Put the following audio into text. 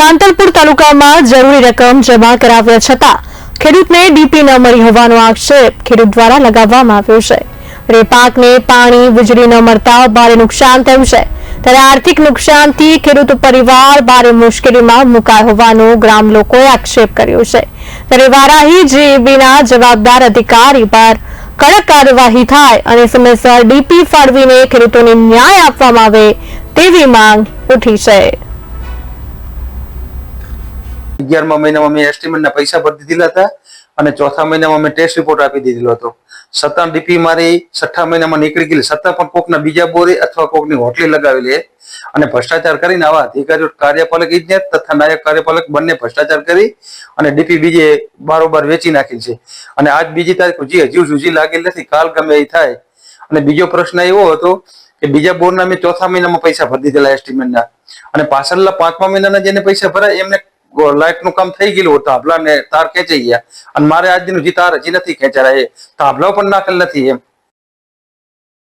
સાંતલપુર તાલુકામાં જરૂરી રકમ જમા કરાવ્યા છતાં ખેડૂતને ડીપી ન મળી હોવાનો આક્ષેપ ખેડૂત દ્વારા લગાવવામાં આવ્યો છે. રે પાકને પાણી, વીજળી ન મળતા ભારે નુકસાન થયું છે. ત્યારે આર્થિક નુકસાનથી ખેડૂત પરિવાર ભારે મુશ્કેલીમાં મુકાય હોવાનો ગ્રામ લોકોએ આક્ષેપ કર્યો છે. ત્યારે વારાહી જીબીના જવાબદાર અધિકારી પર કડક કાર્યવાહી થાય અને સમયસર ડીપી ફાળવીને ખેડૂતોને ન્યાય આપવામાં આવે તેવી માંગ ઉઠી છે. અગિયારમા મહિનામાં મેં એસ્ટિમેટના પૈસા ભરી દીધેલા હતા અને ચોથા મહિનામાં મેં ટેસ્ટ રિપોર્ટ આપી દીધેલો હતો. સત્તા ડીપી મારી છઠ્ઠા મહિનામાં નીકળી ગયેલી. સત્તા પણ કોકના બીજા બોરે અથવા કોકની હોટલી લગાવેલી અને ભ્રષ્ટાચાર કરીને આવા અધિકારીઓ કાર્યપાલક ઇજનેર તથા નાયક કાર્યપાલક બંને ભ્રષ્ટાચાર કરી અને ડીપી બીજે બારોબાર વેચી નાખેલ છે. અને આજ બીજી તારીખ હજી હજુ સુધી લાગેલ નથી, કાલ ગમે એ થાય. અને બીજો પ્રશ્ન એવો હતો કે બીજા બોરના મેં ચોથા મહિનામાં પૈસા ભરી દીધેલા એસ્ટિમેટના અને પાછળના પાંચમા મહિનાના જેને પૈસા ભરાય, એમને લાઇટનું કામ થઈ ગયેલું હતું તાંભલા ને તાર ખેંચાઈ ગયા. અને મારે આજ દિન તાર હજી નથી ખેંચાયા એ તાંભલા પણ નાખેલ નથી એમ.